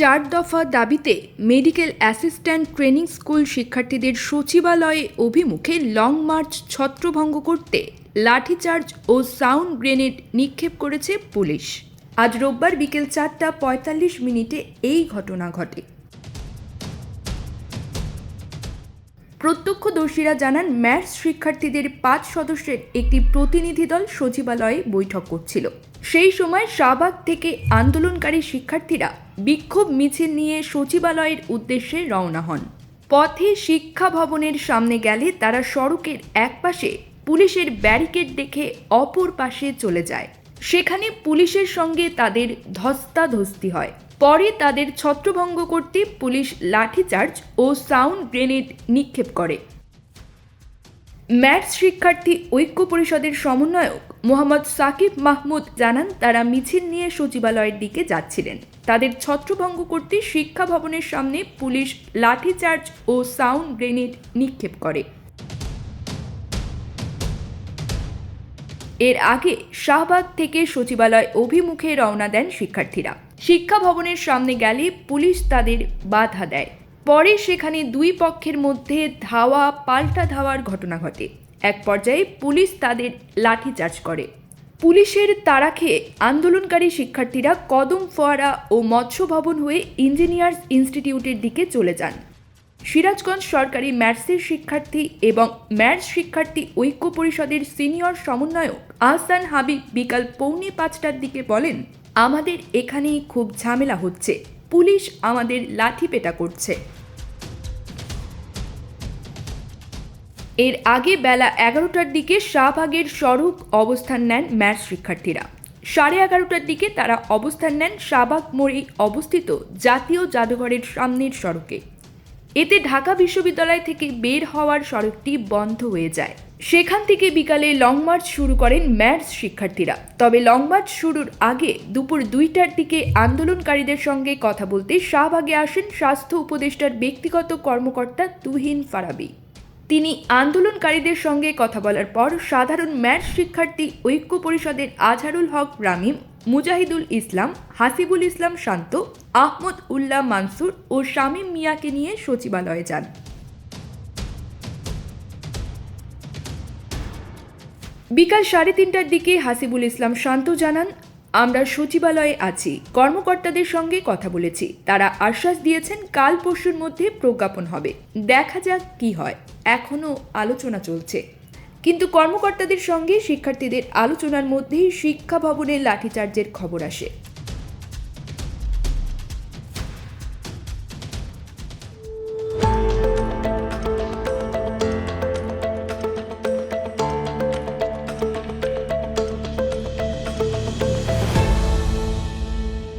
চার দফা দাবিতে মেডিকেল অ্যাসিস্ট্যান্ট ট্রেনিং স্কুল শিক্ষার্থীদের সচিবালয়ে অভিমুখে লং মার্চ ছত্রভঙ্গ করতে লাঠিচার্জ ও সাউন্ড গ্রেনেড নিক্ষেপ করেছে পুলিশ। আজ রোববার বিকেল চারটা পঁয়তাল্লিশ মিনিটে এই ঘটনা ঘটে। প্রত্যক্ষদর্শীরা জানান, ম্যাথস শিক্ষার্থীদের পাঁচ সদস্যের একটি প্রতিনিধি দল সচিবালয়ে বৈঠক করছিল। সেই সময় শাহবাগ থেকে আন্দোলনকারী শিক্ষার্থীরা বিক্ষোভ মিছিল নিয়ে সচিবালয়ের উদ্দেশ্যে রওনা হন। পথে শিক্ষা ভবনের সামনে গেলে তারা সড়কের একপাশে পুলিশের ব্যারিকেড দেখে অপর পাশে চলে যায়। সেখানে পুলিশের সঙ্গে তাদের ধস্তাধস্তি হয়। পরে তাদের ছত্রভঙ্গ করতে পুলিশ লাঠিচার্জ ও সাউন্ড গ্রেনেড নিক্ষেপ করে। ম্যাথস শিক্ষার্থী ঐক্য পরিষদের সমন্বয়ক মোহাম্মদ সাকিব মাহমুদ জানান, তারা মিছিল নিয়ে সচিবালয়ের দিকে যাচ্ছিলেন। তাদের ছত্রভঙ্গ করতে শিক্ষা ভবনের সামনে পুলিশ লাঠিচার্জ ও সাউন্ড গ্রেনেড নিক্ষেপ করে। এর আগে শাহবাগ থেকে সচিবালয় অভিমুখে রওনা দেন শিক্ষার্থীরা। শিক্ষা ভবনের সামনে গেলে পুলিশ তাদের বাধা দেয়। পরে সেখানে দুই পক্ষের মধ্যে ধাওয়া, পাল্টা ধাওয়ার ঘটনা ঘটে। এক পর্যায়ে পুলিশ তাদের লাঠিচার্জ করে। পুলিশের তাড়া খেয়ে আন্দোলনকারী শিক্ষার্থীরা কদম ফোয়ারা ও মৎস্য ভবন হয়ে ইঞ্জিনিয়ার্স ইনস্টিটিউটের দিকে চলে যান। সিরাজগঞ্জ সরকারি ম্যাথসের শিক্ষার্থী এবং ম্যাথস শিক্ষার্থী ঐক্য পরিষদের সিনিয়র সমন্বয়ক আহসান হাবিব বিকাল পৌনে পাঁচটার দিকে বলেন, আমাদের এখানেই খুব ঝামেলা হচ্ছে। পুলিশ আমাদের লাঠিপেটা করছে। এর আগে বেলা এগারোটার দিকে শাহবাগের সড়ক অবস্থান নেন ম্যাথস শিক্ষার্থীরা। সাড়ে এগারোটার দিকে তারা অবস্থান নেন শাহবাগ মোড়ে অবস্থিত জাতীয় জাদুঘরের সামনের সড়কে। এতে ঢাকা বিশ্ববিদ্যালয় থেকে বের হওয়ার সড়কটি বন্ধ হয়ে যায়। সেখান থেকে বিকালে লং মার্চ শুরু করেন ম্যাথস শিক্ষার্থীরা। তবে লং মার্চ শুরুর আগে দুপুর দুইটার দিকে আন্দোলনকারীদের সঙ্গে কথা বলতে শাহবাগে আসেন স্বাস্থ্য উপদেষ্টার ব্যক্তিগত কর্মকর্তা তুহিন ফারাবি। তিনি আন্দোলনকারীদের সঙ্গে কথা বলার পর সাধারণ ম্যাথস শিক্ষার্থী ঐক্য পরিষদের আজহারুল হক রামিম, মুজাহিদুল ইসলাম, হাসিবুল ইসলাম শান্ত, আহমদ উল্লাহ মানসুর ও শামীম মিয়াকে নিয়ে সচিবালয়ে যান। বিকাল সাড়ে তিনটার দিকে হাসিবুল ইসলাম শান্ত জানান, আমরা সচিবালয়ে আছি। কর্মকর্তাদের সঙ্গে কথা বলেছি। তারা আশ্বাস দিয়েছেন কাল পরশুর মধ্যে প্রজ্ঞাপন হবে। দেখা যাক কি হয়। এখনও আলোচনা চলছে। কিন্তু কর্মকর্তাদের সঙ্গে শিক্ষার্থীদের আলোচনার মধ্যেই শিক্ষা ভবনের লাঠিচার্জের খবর আসে।